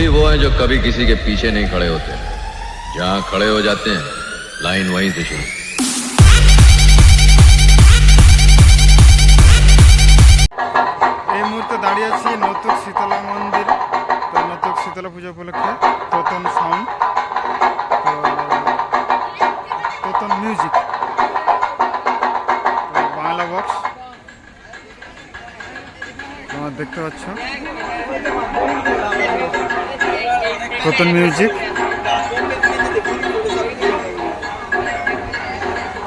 ही वो हैं जो कभी किसी के पीछे नहीं खड़े होते जहां खड़े हो जाते हैं लाइन वहीं से शुरू এই মুহূর্তে দাঁড়িয়ে আছি নতুন শীতলা মন্দির তো নতুন শীতলা পুজো উপলক্ষে তোতন সাউন্ড তো তোতন মিউজিক তো বাংলা বক্স তোমরা দেখতে পাচ্ছ তোতন মিউজিক।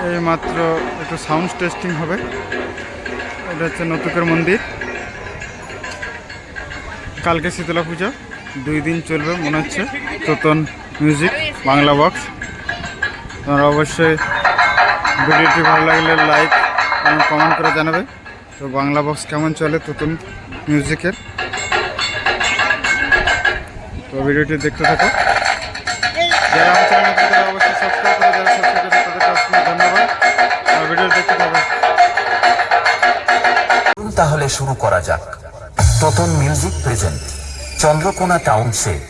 এই মাত্র একটু সাউন্ড টেস্টিং হবে। এটা হচ্ছে নতুকের মন্দির। কালকে শীতলা পুজো, দুই দিন চলবে মনে হচ্ছে তোতন মিউজিক, বাংলা বক্স। তোমরা অবশ্যই ভিডিওটি ভালো লাগলে লাইক এবং কমেন্ট করে জানাবে। তো বাংলা বক্স কেমন চলে তোতন মিউজিকের? তো ভিডিওটি দেখতে থাকো। ধন্যবাদ। ভিডিও দেখতে তাহলে শুরু করা যাক। প্রথম মিউজিক প্রেজেন্ট চন্দ্রকোনা টাউনশিপ